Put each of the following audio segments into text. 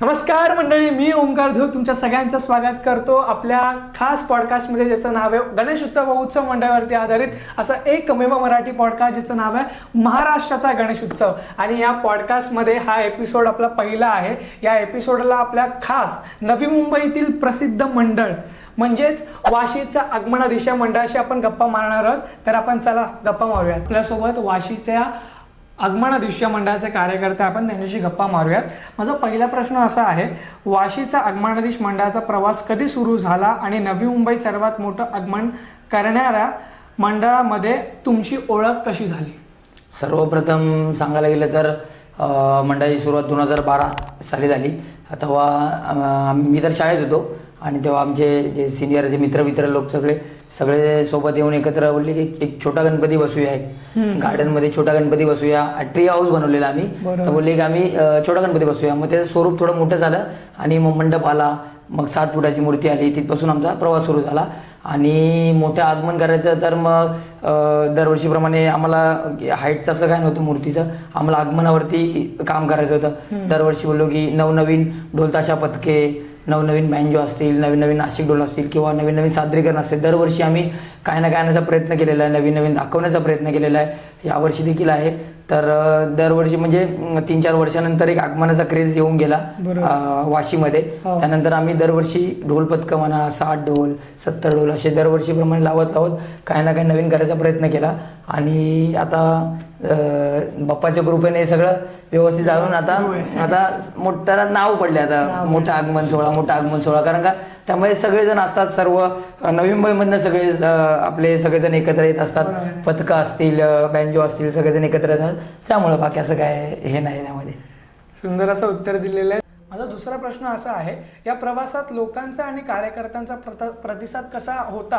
नमस्कार मंडळी मी ओंकार धूत तुमच्या सगळ्यांचं स्वागत करतो आपल्या खास पॉडकास्टमध्ये ज्याचं नाव आहे गणेश उत्सव व उत्सव मंडळावरती आधारित असं एकमेव मराठी पॉडकास्ट ज्याचं नाव आहे महाराष्ट्राचा गणेश उत्सव. आणि या पॉडकास्टमध्ये हा एपिसोड आपला पहिला आहे. या एपिसोडला आपल्या खास नवी मुंबईतील प्रसिद्ध मंडळ म्हणजेच वाशीचा आगमना दिशा मंडळाशी आपण गप्पा मारणार आहोत. तर आपण चला गप्पा मारूयात. आपल्यासोबत वाशीच्या आगमना दिवशी मंडळाचे कार्यकर्ते आपण त्यांच्याशी गप्पा मारूयात. माझा पहिला प्रश्न असा आहे वाशीचा आगमनाधीश मंडळाचा प्रवास कधी सुरू झाला आणि नवी मुंबईत सर्वात मोठं आगमन करणाऱ्या मंडळामध्ये तुमची ओळख कशी झाली? सर्वप्रथम सांगायला गेलं तर मंडळाची सुरुवात दोन हजार बारा साली झाली. तेव्हा मी तर शाळेत होतो. आणि तेव्हा आमचे जे सिनियर जे मित्र मित्र लोक सगळे सगळे सोबत येऊन एकत्र बोलले की एक छोटा गणपती बसूया एक. गार्डनमध्ये छोटा गणपती बसूया. ट्री हाऊस बनवलेला आम्ही. तर बोलले की आम्ही छोटा गणपती बसूया. मग त्याचं स्वरूप थोडं मोठं झालं आणि मग मंडप आला. मग सात फुटाची मूर्ती आली. तिथपासून आमचा प्रवास सुरू झाला. आणि मोठं आगमन करायचं तर मग दरवर्षीप्रमाणे आम्हाला हाईटचं असं काय नव्हतं मूर्तीचं. आम्हाला आगमनावरती काम करायचं होतं. दरवर्षी बोललो की नवनवीन ढोलताशा पथके नवनवीन बँजो असतील नवीन नवीन नाशिक ढोल असतील किंवा नवीन नवीन सादरीकरण असतील दरवर्षी आम्ही काय ना काय आणण्याचा प्रयत्न केलेला आहे नवीन नवीन दाखवण्याचा प्रयत्न केलेला आहे. यावर्षी देखील आहे. तर दरवर्षी म्हणजे तीन चार वर्षानंतर एक आगमनाचा क्रेज येऊन गेला वाशीमध्ये. त्यानंतर आम्ही दरवर्षी ढोल पथकं म्हणा साठ ढोल सत्तर ढोल असे दरवर्षीप्रमाणे लावत लावत काही ना काही नवीन करायचा प्रयत्न केला. आणि आता बाप्पाच्या कृपेने हे सगळं व्यवस्थित जाऊन आता आता मोठं नाव पडले आता मोठं आगमन सोहळा मोठा आगमन सोहळा. कारण का त्यामध्ये सगळेजण असतात सर्व नवी मुंबईमधनं सगळे आपले सगळेजण एकत्र येत असतात. पथकं असतील बँजो असतील सगळेजण एकत्र येतात. त्यामुळे बाकी असं काय हे नाही त्यामध्ये. सुंदर असं उत्तर दिलेलं आहे. माझा दुसरा प्रश्न असा आहे या प्रवासात लोकांचा आणि कार्यकर्त्यांचा प्रत प्रतिसाद कसा होता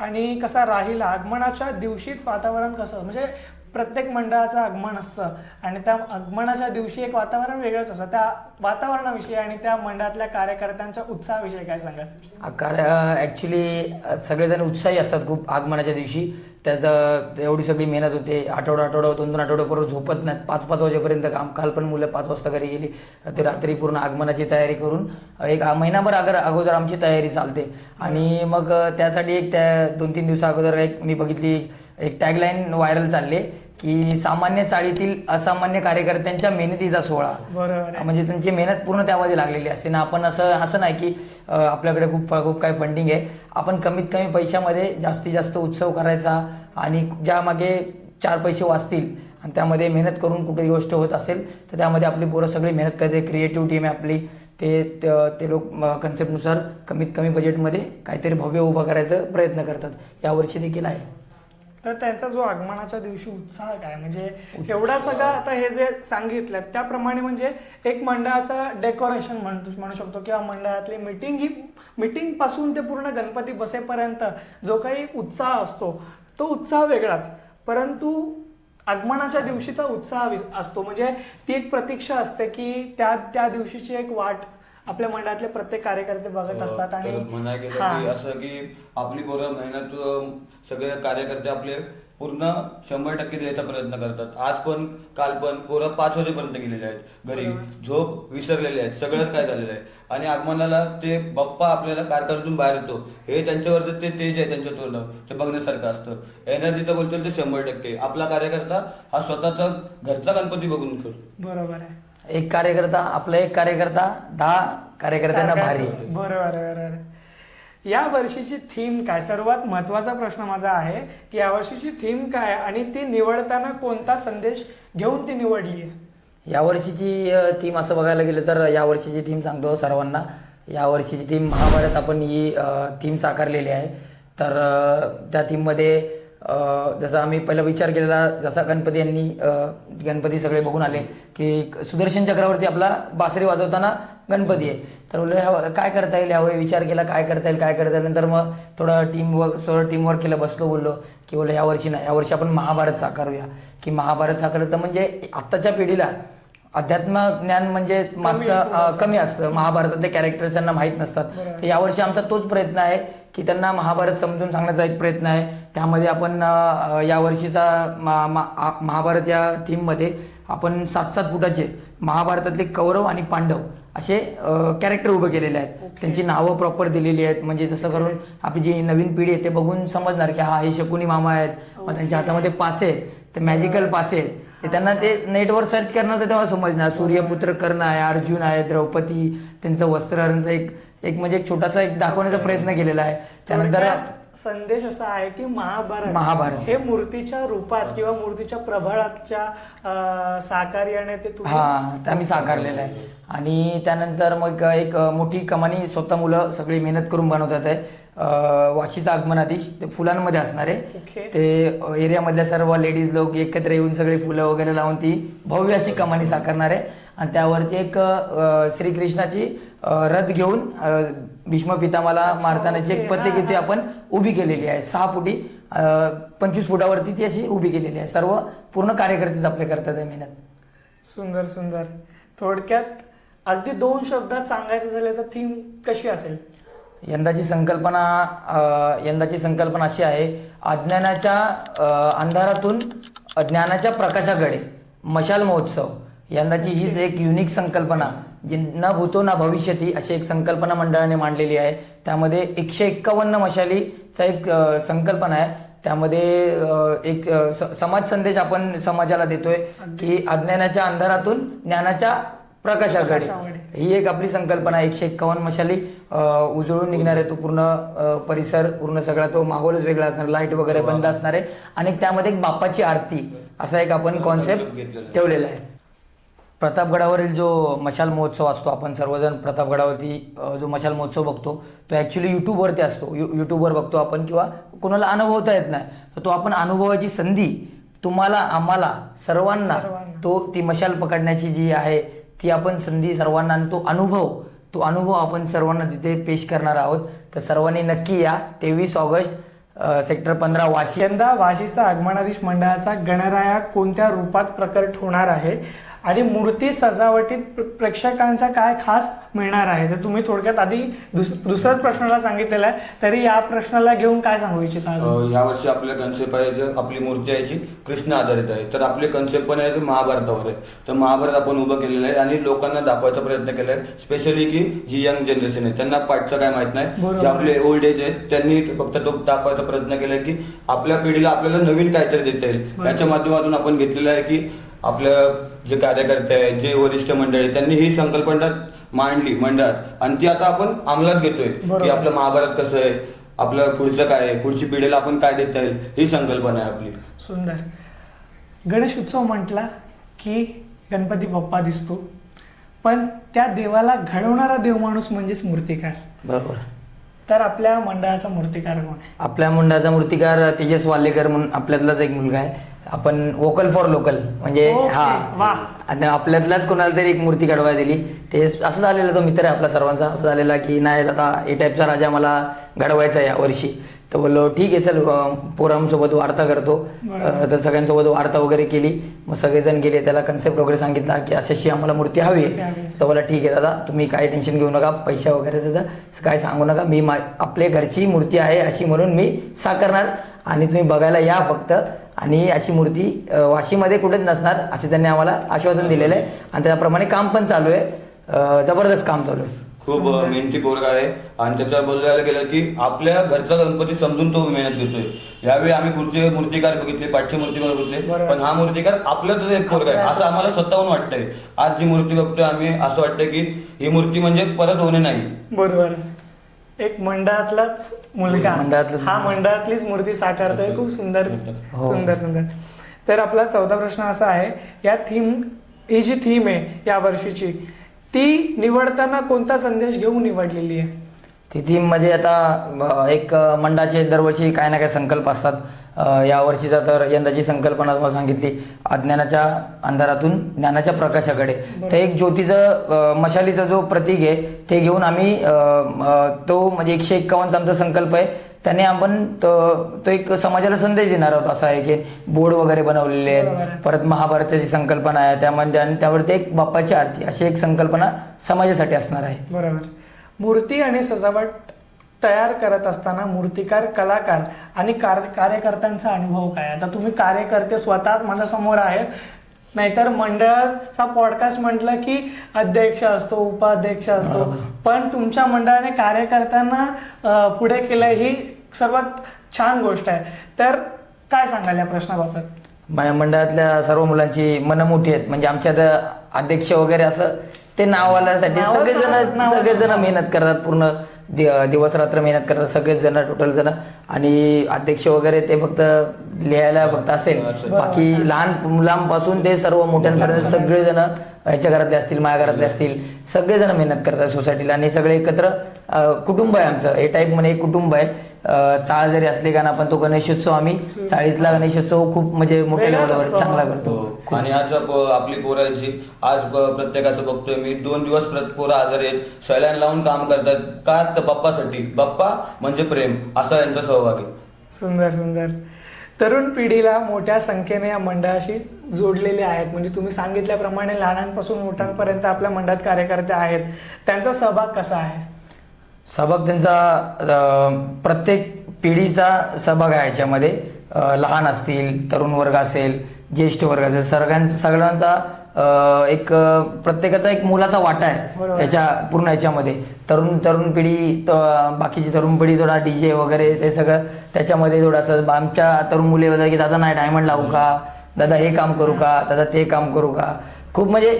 आणि कसा राहिला? आगमनाच्या दिवशीच वातावरण कसं म्हणजे प्रत्येक मंडळाचं आगमन असतं. आणि त्या आगमनाच्या दिवशी एक वातावरण वेगळंच असतं. त्या वातावरणाविषयी आणि त्या मंडळातल्या कार्यकर्त्यांच्या उत्साहाविषयी काय सांगाल? कार ॲक्च्युली सगळेजण उत्साही असतात खूप आगमनाच्या दिवशी. त्यात एवढी सगळी मेहनत होते. आठवडा आठवडा दोन दोन आठवड्यापर्यंत झोपत नाहीत. पाच पाच वाजेपर्यंत काम काल पण मुलं पाच वाजता घरी गेली. ते रात्री पूर्ण आगमनाची तयारी करून एक महिनाभर अगर अगोदर आमची तयारी चालते. आणि मग त्यासाठी एक त्या दोन तीन दिवसा अगोदर एक मी बघितली एक टॅगलाईन व्हायरल चालली. की सामान्य चाळीतील असामान्य कार्यकर्त्यांच्या मेहनतीचा सोहळा. बरोबर आहे. म्हणजे त्यांची मेहनत पूर्ण त्यामध्ये लागलेली असते. ना आपण असं असं नाही की अ, आपल्याकडे खूप खूप काही फंडिंग आहे. आपण कमीत कमी पैशामध्ये जास्तीत जास्त उत्सव करायचा आणि ज्या मागे चार पैसे वाचतील आणि त्यामध्ये मेहनत करून कुठेही गोष्ट होत असेल तर त्यामध्ये आपली पोरं सगळी मेहनत करते. क्रिएटिव्ह टीम आहे आपली. ते त- ते लोक कन्सेप्टनुसार कमीत कमी बजेटमध्ये काहीतरी भव्य उभं करायचा प्रयत्न करतात. यावर्षी देखील आहे. तर त्यांचा जो आगमनाच्या दिवशी उत्साह काय? म्हणजे एवढा सगळा आता हे जे सांगितलं त्याप्रमाणे म्हणजे एक मंडळाचं डेकोरेशन म्हणतो म्हणू शकतो किंवा मंडळातली मिटिंग ही मिटिंगपासून ते पूर्ण गणपती बसेपर्यंत जो काही उत्साह असतो तो उत्साह वेगळाच. परंतु आगमनाच्या दिवशीचा उत्साह असतो. म्हणजे ती एक प्रतीक्षा असते की त्या त्या दिवशीची एक वाट आपल्या मंडळातले प्रत्येक कार्यकर्ते बघत असतात आणि गेलं हा. की असं की आपली पोरं मेहनत सगळे कार्यकर्ते आपले पूर्ण शंभर टक्के द्यायचा प्रयत्न करतात. आज पण काल पण पोरं पाच वाजेपर्यंत गेलेले आहेत घरी. झोप विसरलेले आहेत. सगळंच काय झालेलं आहे. आणि आगमनाला ते बाप्पा आपल्याला कारखान्यातून बाहेर येतो. हे त्यांच्यावर ते तेज आहे त्यांच्या तोंडावर ते बघण्यासारखं असतं. एनर्जी तर बोलतील ते शंभर टक्के. आपला कार्यकर्ता हा स्वतःचा घरचा गणपती बघून करतो बरोबर आहे. एक कार्यकर्ता आपला एक कार्यकर्ता दहा कार्यकर्त्यांना भारी. बरोबर बरोबर. या वर्षीची थीम काय? सर्वात महत्त्वाचा प्रश्न माझा आहे की या वर्षीची थीम काय आणि ती निवडताना कोणता संदेश घेऊन ती निवडली आहे? यावर्षीची थीम असं बघायला गेलं तर यावर्षीची थीम सांगतो सर्वांना. यावर्षीची थीम महाभारत आपण ही थीम साकारलेली आहे. तर त्या थीममध्ये जसा आम्ही पहिला विचार केलेला जसा गणपती यांनी गणपती सगळे बघून आले की सुदर्शन चक्रावरती आपला बासरी वाजवताना गणपती आहे. तर बोलले ह्या काय करता येईल? यावेळी विचार केला काय करता येईल काय करता येईल? नंतर मग थोडं टीम वर्क थोडं टीमवर्क केलं बसलो बोललो की बोललो यावर्षी नाही यावर्षी आपण महाभारत साकारूया. की महाभारत साकारलं तर म्हणजे आत्ताच्या पिढीला अध्यात्म ज्ञान म्हणजे मागचं कमी असतं. महाभारतातले कॅरेक्टर्स त्यांना माहीत नसतात. तर यावर्षी आमचा तोच प्रयत्न आहे की त्यांना महाभारत समजून सांगण्याचा एक प्रयत्न आहे. त्यामध्ये आपण यावर्षीचा मा- मा- आ- महाभारत या थीममध्ये आपण सात सात फुटाचे महाभारतातले कौरव आणि पांडव असे कॅरेक्टर उभे केलेले आहेत. त्यांची नावं प्रॉपर दिलेली आहेत. म्हणजे जसं करून आपली जी नवीन पिढी आहे ते बघून समजणार की हा हे शकुनी मामा आहेत. मग त्यांच्या हातामध्ये पासे आहेत. ते मॅजिकल पासे आहेत. ते त्यांना ते नेटवर सर्च करणार तर तेव्हा समजणार. सूर्यपुत्र कर्ण आहे अर्जुन आहे द्रौपदी त्यांचं वस्त्रहरणचं एक एक म्हणजे एक छोटासा एक दाखवण्याचा प्रयत्न केलेला आहे. त्यानंतर थोडक्यात संदेश असा आहे की महाभारत महाभारत. हे मूर्तीच्या रूपात किंवा मूर्तीच्या प्रभाळाच्या अं, साकार्याने ते तुम्ही हा ते आम्ही साकारलेलं आहे. आणि त्यानंतर मग एक मोठी कमानी स्वतः मुलं सगळी मेहनत करून बनवतात आहे. वाशीचं आगमन आदेश ते फुलांमध्ये असणार आहे. ते एरियामधल्या सर्व लेडीज लोक एकत्र येऊन सगळे फुलं वगैरे लावून ती भव्य अशी कमानी साकारणार आहे. आणि त्यावरती एक श्रीकृष्णाची रथ घेऊन भीष्म पितामाला मारतानाची एक प्रतिकृती आपण. उभी केलेली आहे. सहा फुटी पंचवीस फुटावरती ती अशी उभी केलेली आहे. सर्व पूर्ण कार्यकर्तेच आपले करतात आहे मेहनत. सुंदर सुंदर. थोडक्यात अगदी दोन शब्दात सांगायचं झालं तर थीम कशी असेल? यंदाची संकल्पना यंदाची संकल्पना अशी आहे अज्ञानाच्या अंधारातून ज्ञानाच्या प्रकाशाकडे मशाल महोत्सव. यंदाची हीच एक युनिक संकल्पना जी न भूतो ना भविष्यती अशी एक संकल्पना मंडळाने मांडलेली आहे. त्यामध्ये एकशे एक्कावन्न मशालीचा एक संकल्पना आहे. त्यामध्ये एक समाज संदेश आपण समाजाला देतोय की अज्ञानाच्या अंधारातून ज्ञानाच्या प्रकाशाकडे प्रकाशाकडे. ही एक आपली संकल्पना. एकशे एक्कावन्न मशाली उजळून निघणार आहे तो पूर्ण परिसर पूर्ण सगळा तो माहोलच वेगळा असणार लाइट वगैरे बंद असणार आहे आणि त्यामध्ये एक बापाची आरती असा एक आपण कॉन्सेप्ट. ठेवलेला आहे प्रतापगडावरील जो मशाल महोत्सव असतो आपण सर्वजण प्रतापगडावरती जो मशाल महोत्सव बघतो तो ॲक्च्युली यूट्यूबवरती असतो यू यूट्यूबवर बघतो आपण किंवा कोणाला अनुभवता येत नाही तर तो आपण अनुभवाची संधी तुम्हाला आम्हाला सर्वांना. तो ती मशाल पकडण्याची जी आहे ती आपण संधी सर्वांना आणि तो अनुभव तो अनुभव आपण सर्वांना तिथे पेश करणार आहोत. तर सर्वांनी नक्की या. तेवीस ऑगस्ट सेक्टर पंधरा वाशी. यंदा वाशीचा आगमनाधीश मंडळाचा गणराया कोणत्या रूपात प्रकट होणार आहे? आणि मूर्ती सजावटीत प्र- प्रेक्षकांचा काय खास मिळणार आहे? तर तुम्ही थोडक्यात आधी दुस दुसऱ्याच प्रश्नाला सांगितलेलं आहे. तरी या प्रश्नाला घेऊन काय सांगू इच्छिता यावर्षी आपल्या कन्सेप्ट आहे आपली मूर्ती आहे जी कृष्ण आधारित आहे. तर आपले कन्सेप्ट पण आहे ते महाभारतावर आहे. तर महाभारत आपण उभं केलेलं आहे आणि लोकांना दाखवायचा प्रयत्न केलाय. स्पेशली की जी यंग जनरेशन आहे. त्यांना पाठचं काय माहीत नाही. जे आपले ओल्ड एज आहेत त्यांनी फक्त तो दाखवायचा प्रयत्न केलाय की आपल्या पिढीला आपल्याला नवीन काहीतरी देता येईल. त्याच्या माध्यमातून आपण घेतलेलं आहे की आपल्या जे कार्यकर्ते आहेत जे वरिष्ठ मंडळी त्यांनी ही संकल्पना मांडली मंडळात. आणि ती आता आपण अंमलात घेतोय. की आपलं महाभारत कसं आहे आपलं पुढचं काय आहे पुढची पिढीला आपण काय देता येईल ही संकल्पना आहे आपली. सुंदर. गणेश उत्सव म्हटला की गणपती बाप्पा दिसतो पण त्या देवाला घडवणारा देव माणूस म्हणजेच मूर्तिकार. बरोबर. तर आपल्या मंडळाचा मूर्तिकार कोण आहे? आपल्या मुंडाचा मूर्तिकार तेजस वालेकर म्हणून आपल्यातलाच एक मुलगा आहे. आपण वोकल फॉर लोकल म्हणजे ओके, हा. वाह. आणि आपल्यातलाच कोणाला तरी एक मूर्ती काढवायला दिली. ते असं झालेलं तो मित्र आहे आपला सर्वांचा. असं झालेला की नाही आता ए टाईपचा राजा मला घडवायचा आहे या वर्षी. तर बोललो ठीक आहे चल अं, पोरांसोबत वार्ता करतो. अं, तर सगळ्यांसोबत वार्ता वगैरे केली. मग सगळेजण गेले त्याला कन्सेप्ट वगैरे सांगितला की अशी अशी आम्हाला मूर्ती हवी मूर्ती हवी आहे. तर बोला ठीक आहे दादा तुम्ही काय टेन्शन घेऊ नका पैसा वगैरेचं जर काय सांगू नका. मी मा आपल्या घरची मूर्ती आहे अशी म्हणून मी साकारणार. आणि तुम्ही बघायला या फक्त. आणि अशी मूर्ती वाशीमध्ये कुठेच नसणार असे त्यांनी आम्हाला आश्वासन दिलेलं आहे. आणि त्याप्रमाणे काम पण चालू आहे. जबरदस्त काम चालू आहे. खूप मेहनती पोरगा आहे. आणि त्याच्या बोलायला गेलं की आपल्या घरचा गणपती समजून तो मेहनत घेतोय. यावेळी आम्ही पुढचे मूर्तिकार बघितले पाठचे मूर्तिकार बघितले. पण हा मूर्तिकार आपल्याच एक पोरगा आहे. असं आम्हाला स्वतःहून वाटतंय. आज जी मूर्ती बघतोय आम्ही असं वाटतंय की ही मूर्ती म्हणजे परत होणे नाही. बरोबर. एक मंडळातलाच मुलगा. मंडळातलं- हा मंडळातलीच मूर्ती साकारतोय. खूप सुंदर हो. सुंदर सुंदर. तर आपला चौथा प्रश्न असा आहे या थीम ही जी थीम आहे या वर्षीची ती निवडताना कोणता संदेश घेऊन निवडलेली आहे? ती थीम म्हणजे आता अ, एक अ, मंडळाचे दरवर्षी काय ना काय संकल्प असतात. अ, या वर्षीचा तर यंदाची संकल्पना तुम्हाला सांगितली अज्ञानाच्या अंधारातून ज्ञानाच्या प्रकाशाकडे. तर एक ज्योतीचं मशालीचा जो प्रतीक आहे ते घेऊन आम्ही तो म्हणजे एकशे एक्कावन्नचा आमचा संकल्प आहे. त्याने आपण तो तो एक समाजाला संदेश देणार आहोत. असा आहे की बोर्ड वगैरे बनवलेले आहेत. आहे. परत महाभारताची संकल्पना आहे त्यामध्ये आणि त्यावरती एक बाप्पाची आरती अशी एक संकल्पना समाजासाठी असणार आहे. बरोबर. मूर्ती आणि सजावट तयार करत असताना मूर्तिकार कलाकार आणि कार कार्यकर्त्यांचा अनुभव काय? आता तुम्ही कार्यकर्ते स्वतः माझ्यासमोर आहेत. नाहीतर मंडळाचा पॉडकास्ट म्हटलं की अध्यक्ष असतो उपाध्यक्ष असतो. पण तुमच्या मंडळाने कार्यकर्त्यांना पुढे केलं ही सर्वात छान गोष्ट आहे. तर काय सांगाल या प्रश्नाबाबत? माझ्या मंडळातल्या सर्व मुलांची मनं मोठी आहेत. म्हणजे आमच्यात अध्यक्ष वगैरे असं ते नावालासाठी नावाला- सगळेजण सगळेजण मेहनत करतात पूर्ण. दि- दिवस रात्र मेहनत करतात सगळेच जण टोटल जण. आणि अध्यक्ष वगैरे ते फक्त लिहायला फक्त असेल. बाकी लहान मुलांपासून ते सर्व मोठ्यांपर्यंत. सगळेजण ह्याच्या घरातले असतील माझ्या घरातले असतील सगळेजण मेहनत करतात सोसायटीला आणि सगळे एकत्र कुटुंब आहे आमचं. ए टाईपमध्ये एक कुटुंब आहे. चाळ जरी असले का ना पण तो गणेशोत्सव आम्ही चाळीतला गणेशोत्सव खूप म्हणजे मोठ्या लेवलवर. चांगला करतो. हो. आणि आज आपली पोरांची आज प्रत्येकाचं बघतोय मी दोन दिवस प्र- पोरं आजारी आहेत सलाईन लावून काम करतात. का तर बाप्पासाठी? बाप्पा म्हणजे प्रेम. असा यांचा सहभाग आहे. सुंदर सुंदर. तरुण पिढीला मोठ्या संख्येने या मंडळाशी जोडलेले आहेत. म्हणजे तुम्ही सांगितल्याप्रमाणे लहानांपासून मोठ्यांपर्यंत आपल्या मंडळात कार्यकर्ते आहेत. त्यांचा सहभाग कसा आहे? सहभाग त्यांचा प्रत्येक पिढीचा सहभाग आहे याच्यामध्ये. लहान असतील तरुण वर्ग असेल ज्येष्ठ वर्ग असेल सगळ्यां सगळ्यांचा एक प्रत्येकाचा एक मुलाचा वाटा आहे. याच्या पूर्ण याच्यामध्ये. तरुण तरुण पिढी बाकीची तरुण पिढी थोडा डीजे वगैरे ते सगळं त्याच्यामध्ये थोडंसं आमच्या तरुण मुली होत्या की दादा नाही डायमंड लावू का? दादा हे काम करू का? दादा ते काम करू का? खूप म्हणजे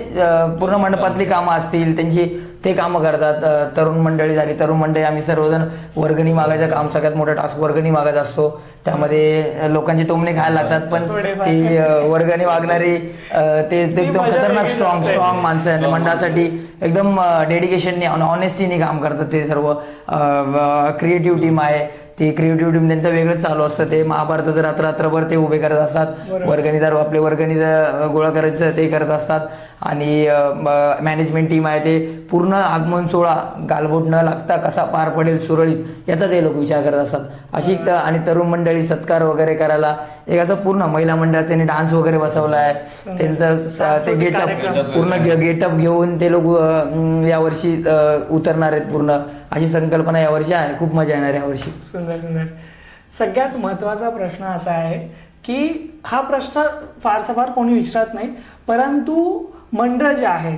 पूर्ण मंडपातली कामं असतील त्यांची ते कामं करतात. तरुण मंडळी झाली. तरुण मंडळी आम्ही सर्वजण वर्गणी मागायचं काम सगळ्यात मोठा टास्क वर्गणी मागत असतो. त्यामध्ये लोकांचे टोमणे खायला लागतात पण. ती वर्गणी मागणारी अं, ते एकदम खतरनाक स्ट्रॉंग. स्ट्रॉंग माणसं आहेत. मंडळासाठी एकदम डेडिकेशनने ऑनेस्टीने काम करतात ते सर्व. क्रिएटिव्ह टीम आहे. ती क्रिएटिव्ह टीम त्यांचं वेगळंच चालू असतं. ते महाभारताचं रात्र रात्रभर ते उभे करत असतात. वर्गणीदार आपले वर्गणी गोळा करायचं ते करत असतात. आणि मॅनेजमेंट टीम आहे ते पूर्ण आगमन सोहळा गालबोट न लागता कसा पार पडेल सुरळीत याचा ते लोक विचार करत असतात. अशी आणि तरुण मंडळी सत्कार वगैरे करायला एक असं पूर्ण महिला मंडळात त्यांनी डान्स वगैरे बसवला आहे. त्यांचं ते गेटअप. पूर्ण गेटअप घेऊन ते लोक यावर्षी उतरणार आहेत पूर्ण. अशी संकल्पना यावर्षी आहे. खूप मजा येणार यावर्षी सुंदर सुंदर. सगळ्यात महत्त्वाचा प्रश्न असा आहे की हा प्रश्न फारसा फार कोणी विचारत नाही परंतु मंडळ जे आहे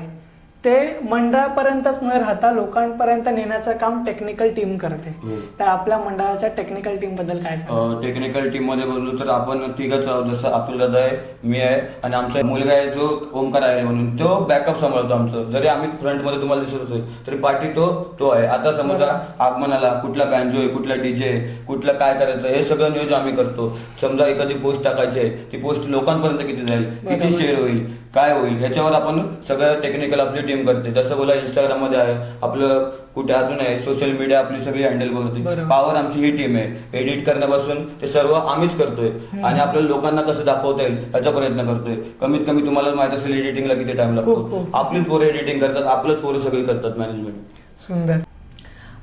ते मंडळापर्यंतच न राहता लोकांपर्यंत नेण्याचं काम टेक्निकल टीम करते. हो. तर आपल्या मंडळाच्या टेक्निकल टीमबद्दल काय टेक्निकल टीममध्ये बोललो तर आपण तिघच आहोत जसं अतुल दादा आहे मी आहे आणि आमचा मुलगा आहे जो ओमकार आहे म्हणून. तो बॅकअप सांभाळतो आमचं. जरी आम्ही फ्रंटमध्ये तुम्हाला दिसत असेल तरी पाठी तो तो आहे. आता समजा आगमनाला कुठला बँजो आहे कुठला डीजे कुठलं काय करायचं हे सगळं नियोजन आम्ही करतो. समजा एखादी पोस्ट टाकायची आहे ती पोस्ट लोकांपर्यंत किती जाईल किती. शेअर होईल काय होईल? याच्यावर आपण सगळं टेक्निकल आपली टीम करते. जसं बोला इंस्टाग्राममध्ये आहे. आपलं कुठे अजून आहे? सोशल मीडिया आपली सगळी हँडल करते. पॉवर आमची ही टीम आहे. एडिट करण्यापासून ते सर्व आम्हीच करतोय. आणि आपल्याला लोकांना कसं दाखवता येईल याचा प्रयत्न करतोय. कमीत कमी तुम्हाला माहीत असेल एडिटिंगला किती टाइम लागतो. आपलीच पोरं एडिटिंग करतात. आपलंच पोरं सगळी करतात मॅनेजमेंट सुंदर.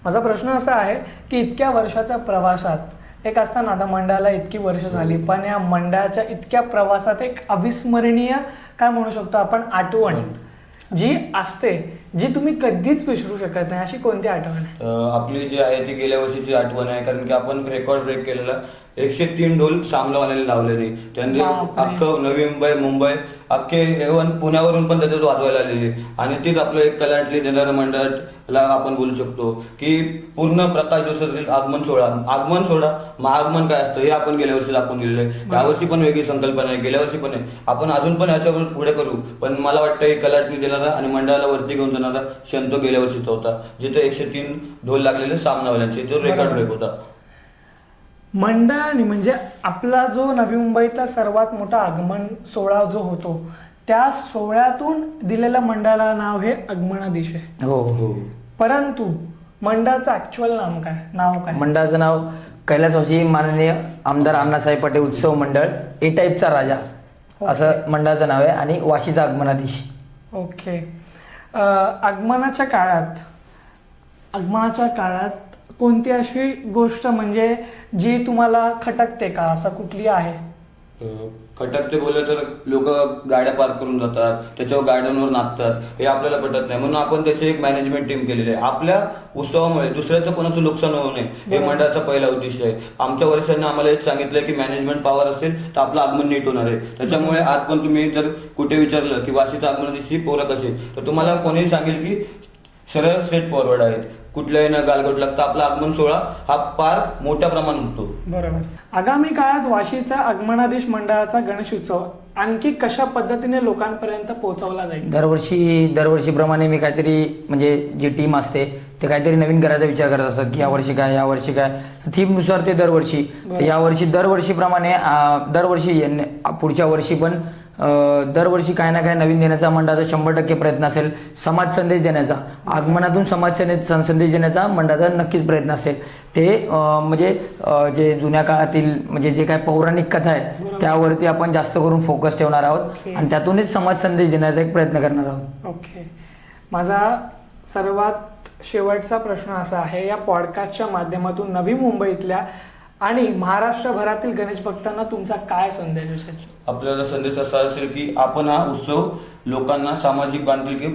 माझा प्रश्न असा आहे की इतक्या वर्षाच्या प्रवासात एक असताना आता मंडळाला इतकी वर्ष झाली पण या मंडळाच्या इतक्या प्रवासात एक अविस्मरणीय काय म्हणू शकतो आपण? आठवण. जी असते जी तुम्ही कधीच विसरू शकत नाही अशी कोणती आठवण आहे? अं, आपली जी आहे ती गेल्या वर्षीची आठवण आहे कारण की आपण रेकॉर्ड ब्रेक केलेला. एकशे तीन ढोल सामलावाल्याने लावलेले. त्यांनी बापरे. अख्खं नवी मुंबई मुंबई अख्खे इव्हन पुण्यावरून पण त्याच्यात वाजवायला आलेले आणि तीच आपलं एक कलांटली देणारं मंडळाला आपण बोलू शकतो की पूर्ण प्रकाश जोशीतील आगमन सोहळा. आगमन सोहळा महागमन काय असतं हे आपण गेल्या वर्षी दाखवून दिलेलं आहे. यावर्षी पण वेगळी संकल्पना आहे. गेल्या वर्षी पण आहे. आपण अजून पण याच्यावर पुढे करू. पण मला वाटतं ही कलाटणी देणारा आणि मंडळाला वरती घेऊन जाणारा क्षण तो गेल्या वर्षीचा होता. जिथे एकशे तीन ढोल लागलेले सामनावाल्यांचे तो रेकॉर्ड. ब्रेक होता. मंडळाने म्हणजे आपला जो नवी मुंबईतला सर्वात मोठा आगमन सोहळा जो होतो त्या सोहळ्यातून दिलेल्या मंडळाला नाव हे आगमनाधीश आहे. हो हो. परंतु मंडळाचं ऍक्च्युअल नाव काय? नाव काय? मंडळाचं नाव कैलासवासी माननीय आमदार अण्णासाहेब पाटील उत्सव मंडळ ए टाईपचा राजा. असं मंडळाचं नाव आहे आणि वाशीचा आगमनाधीश. ओके. अं, आगमनाच्या काळात आगमनाच्या काळात कोणती अशी गोष्ट म्हणजे जी तुम्हाला खटकते का? असं कुठली आहे? खटकते बोलले तर लोक गाड्या पार्क करून जातात त्याच्यावर गाड्यांवर नाचतात हे आपल्याला पटत नाही. म्हणून आपण त्याची एक मॅनेजमेंट टीम केलेली आहे. आपल्या उत्सवामुळे दुसऱ्याचं कोणाचं नुकसान होऊ नये हे मंडळाचा पहिला उद्देश आहे. आमच्या वरिष्ठांनी आम्हाला हेच सांगितलंय की मॅनेजमेंट पॉवर असेल तर आपलं आगमन नीट होणार आहे. त्याच्यामुळे आज पण तुम्ही जर कुठे विचारलं की वाशीचं आगमन दिवशी पोरं कसे तर तुम्हाला कोणीही सांगेल की सरळ स्ट्रेट फॉरवर्ड आहेत. कुठल्याही न गालगोट लागता आपला आगमन सोहळा हा फार मोठ्या प्रमाणात होतो. बरोबर. आगामी काळात वाशीचा आगमनादेश मंडळाचा गणेश उत्सव आणखी कशा पद्धतीने लोकांपर्यंत पोहोचवला जाईल? दरवर्षी दरवर्षीप्रमाणे मी काहीतरी म्हणजे जी टीम असते ते काहीतरी नवीन करायचा विचार करत असतात की यावर्षी काय यावर्षी काय. थीमनुसार ते दरवर्षी. यावर्षी दरवर्षीप्रमाणे दरवर्षी पुढच्या वर्षी पण दरवर्षी काय ना काय नवीन देण्याचा मंडळाचा शंभर टक्के प्रयत्न असेल समाज संदेश देण्याचा आगमनातून समाज संदेश संदेश देण्याचा मंडळाचा नक्कीच प्रयत्न असेल. ते म्हणजे जे जुन्या काळातील म्हणजे जे काय पौराणिक कथा आहे त्यावरती आपण जास्त करून फोकस ठेवणार आहोत. आणि त्यातूनच समाज संदेश देण्याचा एक प्रयत्न करणार आहोत. ओके. माझा सर्वात शेवटचा प्रश्न असा आहे या पॉडकास्टच्या माध्यमातून नवी मुंबईतल्या आणि महाराष्ट्रभरातील गणेश भक्तांना तुमचा काय संदेश असेल? आपल्याला संदेश असा असेल की आपण हा उत्सव लोकांना सामाजिक बांधिलकी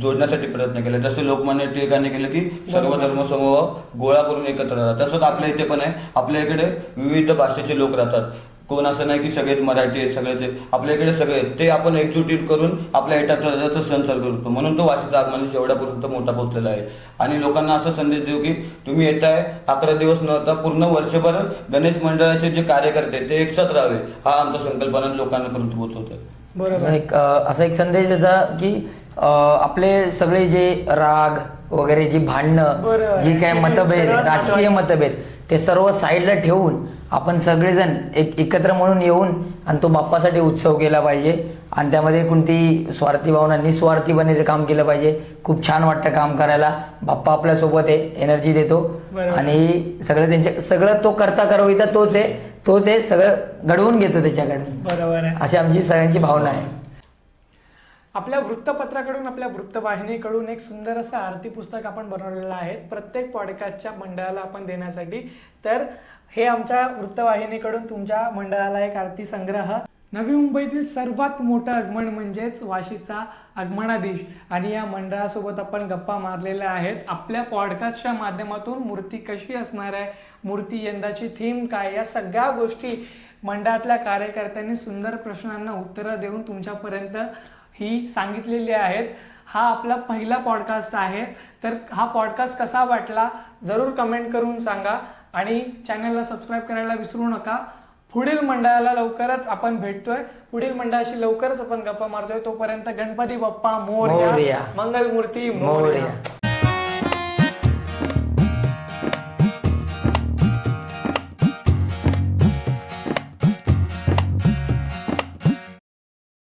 जोडण्यासाठी प्रयत्न केला. जसं लोकमान्य टिळकांनी केलं की सर्व धर्म समूह गोळा करून एकत्र राहतात. तसंच आपल्या इथे पण आहे. आपल्या इकडे विविध भाषेचे लोक राहतात. कोण असं नाही की सगळेच मराठी आहेत सगळेच आहेत. आपल्या इकडे सगळे आहेत. ते आपण एकजुटीत करून आपल्या एटाचा सण साजरा करतो म्हणून तो वाशीचा आगमन शेवड्यापर्यंत मोठा पोहोचलेला आहे आणि लोकांना असा संदेश देऊ की तुम्ही येताय अकरा दिवस न होता पूर्ण वर्षभर गणेश मंडळाचे जे कार्यकर्ते ते एकसाथ राहावे हा आमचा संकल्पना लोकांपर्यंत पोहोचवतो बरोबर एक असा एक संदेश त्याचा की आपले सगळे जे राग वगैरे जी भांडणं. जी काय मतभेद राजकीय. मतभेद ते सर्व साईडला ठेवून आपण सगळेजण एक एकत्र म्हणून येऊन आणि तो बाप्पासाठी उत्सव केला पाहिजे. आणि त्यामध्ये कोणती स्वार्थी भावना निस्वार्थीपणे काम केलं पाहिजे. खूप छान वाटतं काम करायला. बाप्पा आपल्यासोबत आहे एनर्जी देतो. आणि सगळं त्यांच्या सगळं तो करता करविता तोच आहे. तोच आहे सगळं घडवून घेतो त्याच्याकडे बरोबर आहे. अशी आमची सगळ्यांची भावना आहे. आपल्या वृत्तपत्राकडून आपल्या वृत्तवाहिनीकडून एक सुंदर असं आरती पुस्तक आपण बनवलेलं आहे. प्रत्येक पॉडकास्टच्या मंडळाला आपण देण्यासाठी. तर हे आमच्या वृत्तवाहिनीकडून तुमच्या मंडळाला एक आरती संग्रह. नवी मुंबईतील सर्वात मोठं आगमन म्हणजेच वाशीचा आगमनाधीश आणि या मंडळासोबत आपण गप्पा मारलेल्या आहेत. आपल्या पॉडकास्टच्या माध्यमातून मूर्ती कशी असणार आहे? मूर्ती यंदाची थीम काय? या सगळ्या गोष्टी मंडळातल्या कार्यकर्त्यांनी सुंदर प्रश्नांना उत्तरं देऊन तुमच्यापर्यंत ही सांगितलेली आहेत. हा आपला पहिला पॉडकास्ट आहे. तर हा पॉडकास्ट कसा वाटला? जरूर कमेंट करून सांगा. आणि चॅनलला सबस्क्राईब करायला विसरू नका पुढील मंडळाला लवकरच आपण भेटतोय पुढील मंडळाशी लवकरच आपण गप्पा मारतोय तोपर्यंत गणपती बाप्पा मोरया. मंगलमूर्ती. मोरया